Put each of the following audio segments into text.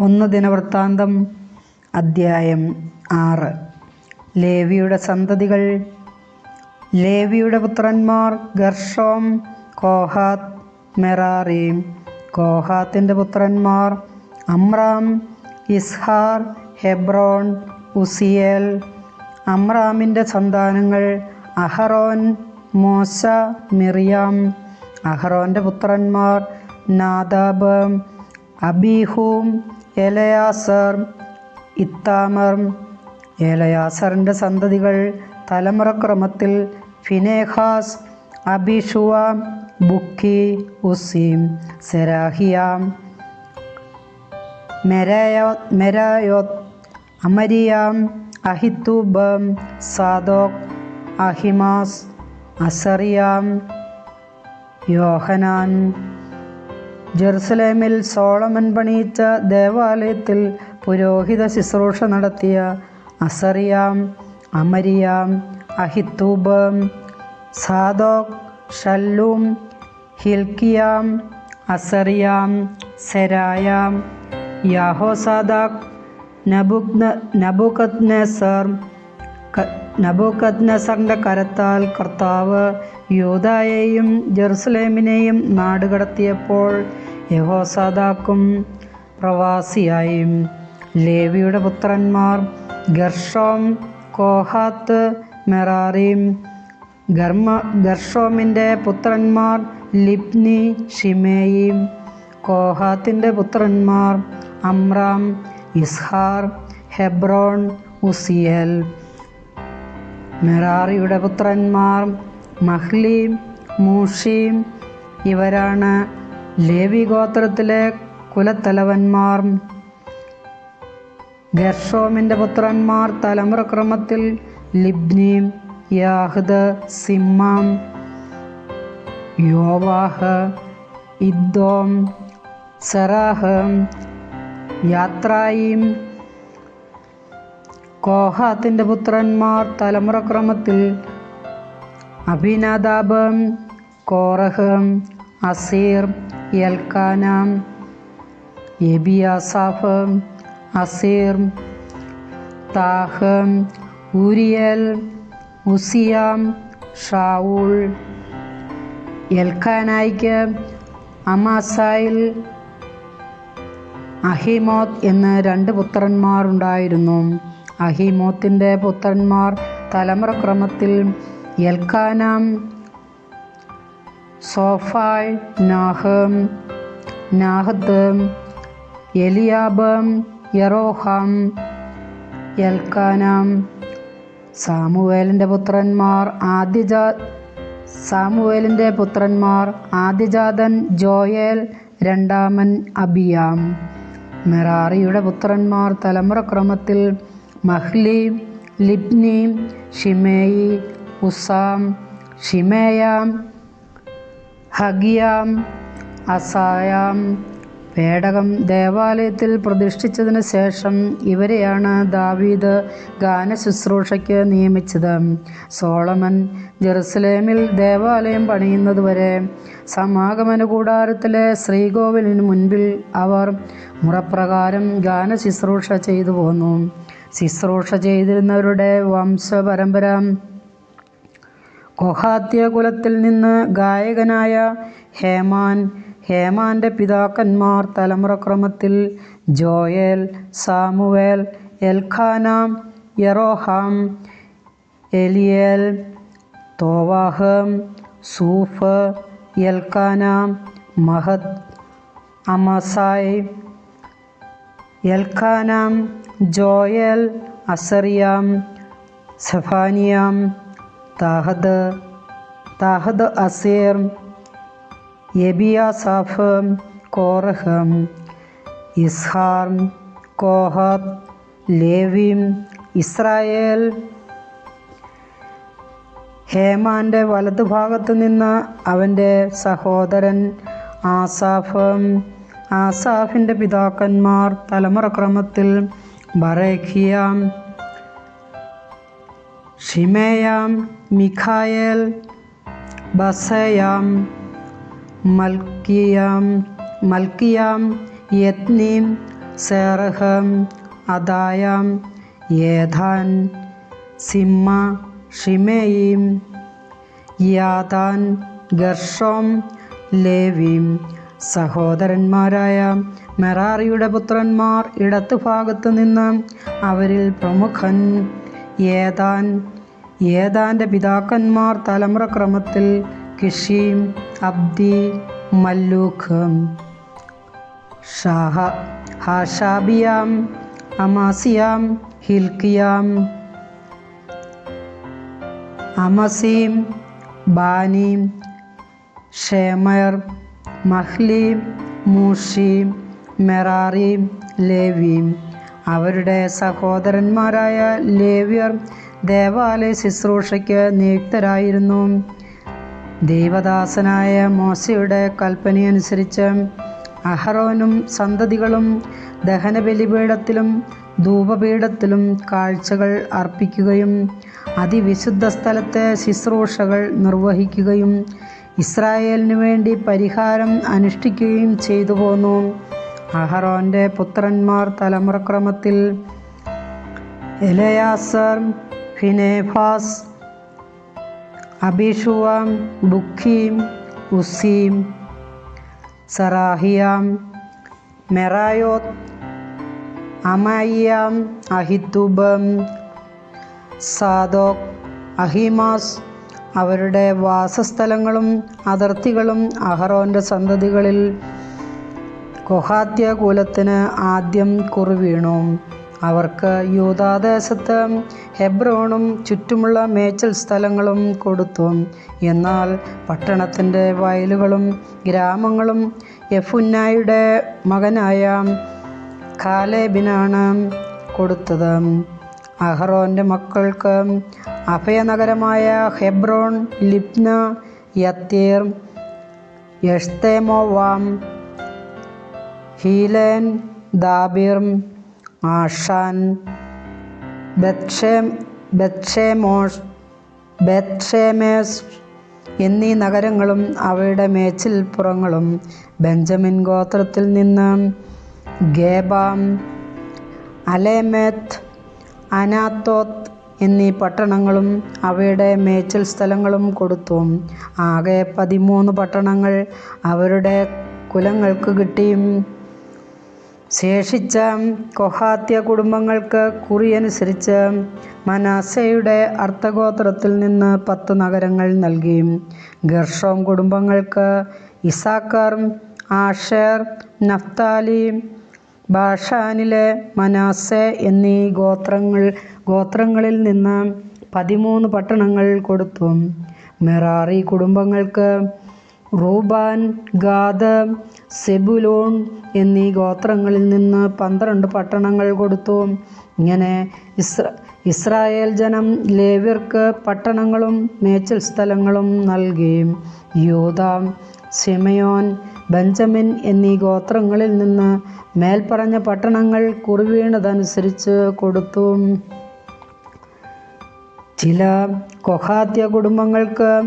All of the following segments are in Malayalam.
ഒന്ന് ദിനവൃത്താന്തം അദ്ധ്യായം ആറ്. ലേവിയുടെ സന്തതികൾ ലേവിയുടെ പുത്രന്മാർ ഗർഷോം കോഹാത് മെറാറി. കോഹാത്തിന്റെ പുത്രന്മാർ അമ്രാം ഇസ്ഹാർ ഹെബ്രോൺ ഉസിയേൽ. അമ്രാമിന്റെ സന്താനങ്ങൾ അഹറോൻ മോശ മിറിയാം. അഹറോന്റെ പുത്രന്മാർ നാദാബ് അബീഹൂം എലയാസർ ഇത്താമർ. ഏലയാസറിന്റെ സന്തതികൾ തലമുറക്രമത്തിൽ ഫിനേഹാസ് അബിഷുവ ബുക്കി ഉസീം സെരാഹിയാം. മെരായോ മെരായോത്ത് അമരിയാം അഹിത്തൂബ് സാദോക് അഹിമാസ് അസറിയാം യോഹനാൻ. ജെറുസലേമിൽ സോളമൻ പണിയിച്ച ദേവാലയത്തിൽ പുരോഹിത ശുശ്രൂഷ നടത്തിയ അസറിയാം അമരിയാം അഹിത്തൂബ് സാദോക് ഷല്ലൂം ഹിൽക്കിയാം അസറിയാം സെരായാം യാഹോസാദാക് നബുക്ന നബുക്കത്നെസർ നബൂക്കദ്നസറിന്റെ കരത്താൽ കർത്താവ് യൂതായെയും ജെറുസലേമിനെയും നാടുകടത്തിയപ്പോൾ യഹോസാദാക്കും പ്രവാസിയായും. ലേവിയുടെ പുത്രന്മാർ ഗർഷോം കോഹാത്ത് മെറാറിയും ഗർമ ഗർഷോമിന്റെ പുത്രന്മാർ ലിപ്നി ഷിമേയും കോഹാത്തിന്റെ പുത്രന്മാർ അമ്രാം ഇസ്ഹാർ ഹെബ്രോൺ ഉസിയൽ. മെറാറിയുടെ പുത്രന്മാർ മഹ്ലീം മൂഷീം ഇവരാണ് ലേവി ഗോത്രത്തിലെ കുലത്തലവന്മാർ. ഗർഷോമിന്റെ പുത്രന്മാർ തലമുറക്രമത്തിൽ ലിബ്നീം യാഹ്ദ് സിമ്മാം യോവാഹ് ഇദ്ദോം സെറാഹ് യാത്രായിം കോഹാത്തിന്റെ പുത്രന്മാർ തലമുറക്രമത്തിൽ. അഭിനദാബം കോറഹ് അസീർ യൽക്കാനാം എബിയാസാഫ് അസീർ താഹ് ഉരിയൽ ഉസിയാം ഷാവുൾ എൽഖാനായിക്ക് അമാസായിൽ അഹിമോത്ത് എന്ന് രണ്ട് പുത്രന്മാരുണ്ടായിരുന്നു. അഹിമോത്തിന്റെ പുത്രന്മാർ തലമുറക്രമത്തിൽ എൽക്കാനാം സോഫായ് നാഹം നാഹദ് എലിയാബം യറോഹാം എൽക്കാനാം സാമുവേലിന്റെ പുത്രന്മാർ ആദ്യജാ സാമുവേലിന്റെ പുത്രന്മാർ ആദ്യജാതൻ ജോയേൽ രണ്ടാമൻ അബിയാം. മെറാറിയുടെ പുത്രന്മാർ തലമുറക്രമത്തിൽ മഹ്ലി ലിബ്നി ഷിമേയി ഉസാം ഷിമേയാം ഹഗിയാം അസായാം. പേടകം ദേവാലയത്തിൽ പ്രതിഷ്ഠിച്ചതിന് ശേഷം ഇവരെയാണ് ദാവീദ് ഗാനശുശ്രൂഷയ്ക്ക് നിയമിച്ചത്. സോളമൻ ജെറുസലേമിൽ ദേവാലയം പണിയുന്നതുവരെ സമാഗമന കൂടാരത്തിലെ ശ്രീകോവിലിന് മുൻപിൽ അവർ മുറപ്രകാരം ഗാനശുശ്രൂഷ ചെയ്തു പോന്നു. ശുശ്രൂഷ ചെയ്തിരുന്നവരുടെ വംശപരമ്പര. കൊഹാത്യ കുലത്തിൽ നിന്ന് ഗായകനായ ഹേമാൻ ഹേമാന്റെ പിതാക്കന്മാർ തലമുറക്രമത്തിൽ Joel Samuel Elkanah Jeroham Eliel Toah Zuph Elkanah Mahath Amasai Elkanah Joel Azariah Zephaniah Tahath Tahath Assir Asaph Korah Izhar Kohath Levi Israel. ഹേമാന്റെ വലതുഭാഗത്തു നിന്ന് അവന്റെ സഹോദരൻ ആസാഫ്. ആസാഫിന്റെ പിതാക്കന്മാർ തലമുറക്രമത്തിൽ Barekiam, सिमेयां मिखायल् बसया मल्कियं मल्कियं Yetnim, Serham, Adayam, Yedhan, Simma, Shimeim, Yadan, Gershom, Levim, സഹോദരന്മാരായ മെറാറിയുടെ പുത്രന്മാർ ഇടത്തു ഭാഗത്ത് നിന്ന് അവരിൽ പ്രമുഖൻ ഏതാൻ ഏതാന്റെ പിതാക്കന്മാർ തലമുറ ക്രമത്തിൽ കിഷീം അബ്ദി മല്ലൂഖ് ഷാഹ ഹാഷാബിയാം അമാസിയാം ഹിൽക്കിയാം അമസീം ബാനീം ഷേമർ മഹ്ലീം മൂഷീം മെറാറീം ലേവീം. അവരുടെ സഹോദരന്മാരായ ലേവ്യർ ദേവാലയ ശുശ്രൂഷയ്ക്ക് നിയുക്തരായിരുന്നു. ദൈവദാസനായ മോശയുടെ കൽപ്പനയനുസരിച്ച് അഹറോനും സന്തതികളും ദഹനബലിപീഠത്തിലും ധൂപപീഠത്തിലും കാഴ്ചകൾ അർപ്പിക്കുകയും അതിവിശുദ്ധ സ്ഥലത്തെ ശുശ്രൂഷകൾ നിർവഹിക്കുകയും ഇസ്രായേലിനു വേണ്ടി പരിഹാരം അനുഷ്ഠിക്കുകയും ചെയ്തു പോന്നു. അഹറോന്റെ പുത്രന്മാർ തലമുറക്രമത്തിൽ എലയാസർ ഫിനേഫാസ് അബിഷുവാം ബുഖീം ഉസീം സറാഹിയാം മെറായോത്ത് അമയ്യാം അഹിത്തുബം സാദോക് അഹിമാസ് അവരുടെ വാസസ്ഥലങ്ങളും അതിർത്തികളും അഹറോന്റെ സന്തതികളിൽ കൊഹാത്യ കുലത്തിന് ആദ്യം കുറിവീണു. അവർക്ക് യൂതാദേശത്ത് ഹെബ്രോണും ചുറ്റുമുള്ള മേച്ചൽ സ്ഥലങ്ങളും കൊടുത്തു. എന്നാൽ പട്ടണത്തിന്റെ വയലുകളും ഗ്രാമങ്ങളും യഫുന്നായുടെ മകനായ കാലേബിനാണ് കൊടുത്തത്. അഹറോന്റെ മക്കൾക്ക് അഭയനഗരമായ ഹെബ്രോൺ ലിപ്ന യത്തീർ യഷ്തേമോവാം ഹീലേൻ ദാബിർ ആഷാൻ ബത്ഷേം ബത്ഷേമോഷ് ബത്ഷേമേസ് എന്നീ നഗരങ്ങളും അവയുടെ മേച്ചിൽപ്പുറങ്ങളും ബെഞ്ചമിൻ ഗോത്രത്തിൽ നിന്ന് ഗേബാം അലേമേത്ത് അനാത്തോത്ത് എന്നീ പട്ടണങ്ങളും അവയുടെ മേച്ചിൽ സ്ഥലങ്ങളും കൊടുത്തു. ആകെ പതിമൂന്ന് പട്ടണങ്ങൾ അവരുടെ കുലങ്ങൾക്ക് കിട്ടിയും. ശേഷിച്ച കൊഹാത്യ കുടുംബങ്ങൾക്ക് കുറിയനുസരിച്ച് മനാസയുടെ അർത്ഥഗോത്രത്തിൽ നിന്ന് പത്ത് നഗരങ്ങൾ നൽകി ഗർഷോം കുടുംബങ്ങൾക്ക് ഇസാക്കർ ആഷേർ നഫ്താലി ബാഷാനിലെ മനാസെ എന്നീ ഗോത്രങ്ങൾ ഗോത്രങ്ങളിൽ നിന്ന് പതിമൂന്ന് പട്ടണങ്ങൾ കൊടുത്തു. മെറാറി കുടുംബങ്ങൾക്ക് റൂബാൻ ഗാദ് സെബുലോൺ എന്നീ ഗോത്രങ്ങളിൽ നിന്ന് പന്ത്രണ്ട് പട്ടണങ്ങൾ കൊടുത്തു. ഇങ്ങനെ ഇസ്ര ഇസ്രായേൽ ജനം ലേവ്യർക്ക് പട്ടണങ്ങളും മേച്ചൽ സ്ഥലങ്ങളും നൽകി. യൂത സിമയോൻ ബെഞ്ചമിൻ എന്നീ ഗോത്രങ്ങളിൽ നിന്ന് മേൽപ്പറഞ്ഞ പട്ടണങ്ങൾ കുറിവീണതനുസരിച്ച് കൊടുത്തു. ചില കൊഹാത്യ കുടുംബങ്ങൾക്ക്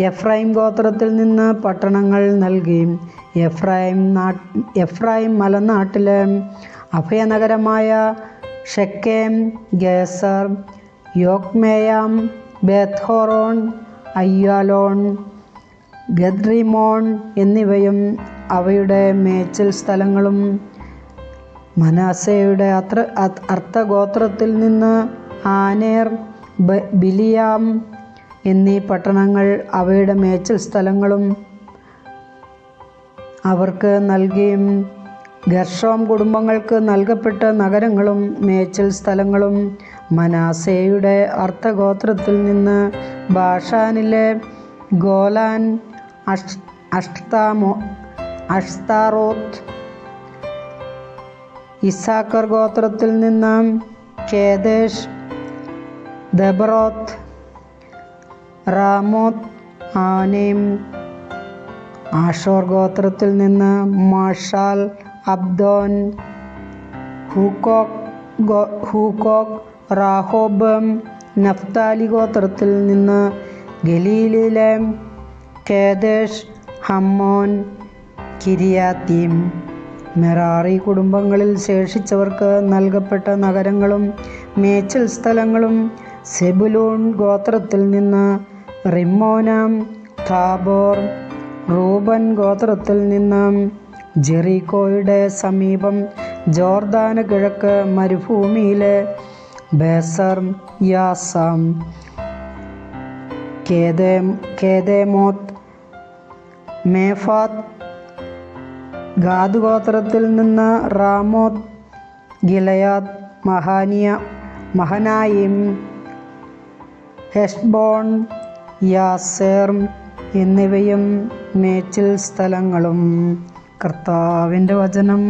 എഫ്രൈം ഗോത്രത്തിൽ നിന്ന് പട്ടണങ്ങൾ നൽകി. എഫ്രൈം നാ എഫ്രൈം മലനാട്ടിലെ അഭയനഗരമായ Shechem Gezer Jokmeam Beth Horon Aijalon Gath Rimmon എന്നിവയും അവയുടെ മേച്ചിൽ സ്ഥലങ്ങളും മനാസയുടെ അത്ര അർത്ഥഗോത്രത്തിൽ നിന്ന് ആനേർ ബിലിയാം എന്നീ പട്ടണങ്ങൾ അവയുടെ മേച്ചിൽ സ്ഥലങ്ങളും അവർക്ക് നൽകിയും ഗർഷോം കുടുംബങ്ങൾക്ക് നൽകപ്പെട്ട നഗരങ്ങളും മേച്ചിൽ സ്ഥലങ്ങളും മനാസയുടെ അർത്ഥഗോത്രത്തിൽ നിന്ന് ബാഷാനിലെ ഗോലാൻ അഷ് അഷ്താമോ അഷ്താറോത്ത് ഇസാക്കർ ഗോത്രത്തിൽ നിന്ന് കേദേശ് ദബറോത്ത് റാമോത്ത് ആനേം. ആഷോർ ഗോത്രത്തിൽ നിന്ന് മാഷാൽ അബ്ദോൻ ഹൂക്കോക് ഹൂക്കോക്ക് റാഹോബ് നഫ്താലി ഗോത്രത്തിൽ നിന്ന് ഗലീലിലെ കേദേശ് ഹമ്മോൻ കിരിയാത്തീം മെറാറി കുടുംബങ്ങളിൽ ശേഷിച്ചവർക്ക് നൽകപ്പെട്ട നഗരങ്ങളും മേച്ചൽ സ്ഥലങ്ങളും സെബുലൂൺ ഗോത്രത്തിൽ നിന്ന് റിമ്മോനാം താബോർ റൂബൻ ഗോത്രത്തിൽ നിന്ന് ജെറീകോയുടെ സമീപം ജോർദാന് കിഴക്ക് മരുഭൂമിയിലെ ബേസർ യാസാം കേദേ കേദേമോത്ത് മേഫാത്ത് ഗാദുഗോത്രത്തിൽ നിന്ന് റാമോത്ത് ഗിലയാദ് മഹാനിയ മഹനായിം ഹെഷ്ബോൺ യാസേർ എന്നിവയും മേച്ചിൽ സ്ഥലങ്ങളും. കർത്താവിന്റെ വചനം.